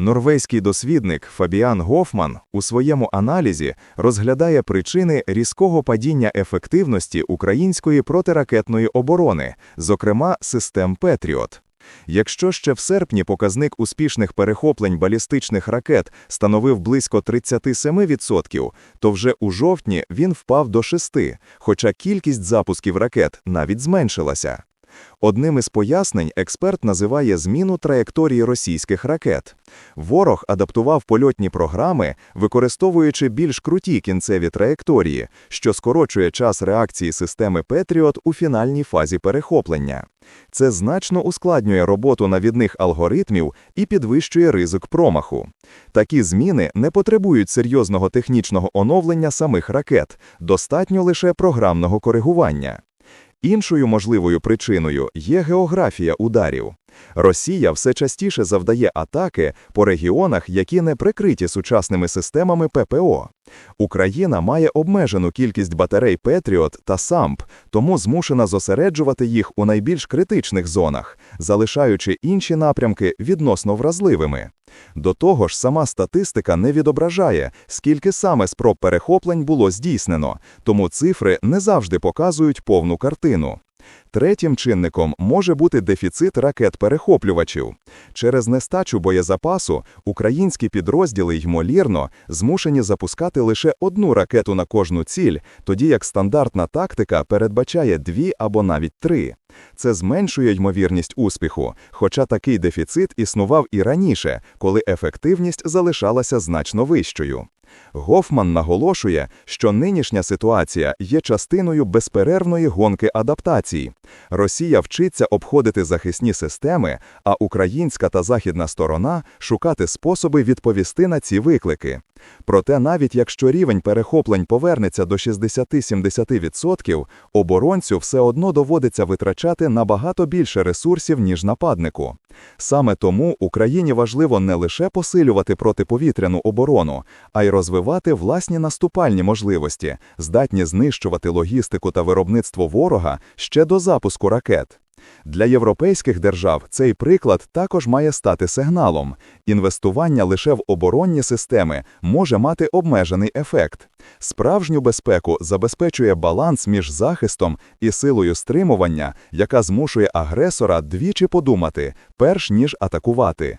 Норвезький дослідник Фабіан Гофман у своєму аналізі розглядає причини різкого падіння ефективності української протиракетної оборони, зокрема систем Петріот. Якщо ще в серпні показник успішних перехоплень балістичних ракет становив близько 37%, то вже у жовтні він впав до 6%, хоча кількість запусків ракет навіть зменшилася. Одним із пояснень експерт називає зміну траєкторії російських ракет. Ворог адаптував польотні програми, використовуючи більш круті кінцеві траєкторії, що скорочує час реакції системи Петріот у фінальній фазі перехоплення. Це значно ускладнює роботу навідних алгоритмів і підвищує ризик промаху. Такі зміни не потребують серйозного технічного оновлення самих ракет, достатньо лише програмного коригування. Іншою можливою причиною є географія ударів. Росія все частіше завдає атаки по регіонах, які не прикриті сучасними системами ППО. Україна має обмежену кількість батарей Петріот та САМП, тому змушена зосереджувати їх у найбільш критичних зонах, залишаючи інші напрямки відносно вразливими. До того ж, сама статистика не відображає, скільки саме спроб перехоплень було здійснено, тому цифри не завжди показують повну картину. Третім чинником може бути дефіцит ракет-перехоплювачів. Через нестачу боєзапасу українські підрозділи, ймовірно, змушені запускати лише одну ракету на кожну ціль, тоді як стандартна тактика передбачає дві або навіть три. Це зменшує ймовірність успіху, хоча такий дефіцит існував і раніше, коли ефективність залишалася значно вищою. Гофман наголошує, що нинішня ситуація є частиною безперервної гонки адаптації. Росія вчиться обходити захисні системи, а українська та західна сторона шукати способи відповісти на ці виклики. Проте, навіть якщо рівень перехоплень повернеться до 60-70%, оборонцю все одно доводиться витрачати набагато більше ресурсів, ніж нападнику. Саме тому Україні важливо не лише посилювати протиповітряну оборону, а й розвивати власні наступальні можливості, здатні знищувати логістику та виробництво ворога ще до запуску ракет. Для європейських держав цей приклад також має стати сигналом. Інвестування лише в оборонні системи може мати обмежений ефект. Справжню безпеку забезпечує баланс між захистом і силою стримування, яка змушує агресора двічі подумати, перш ніж атакувати.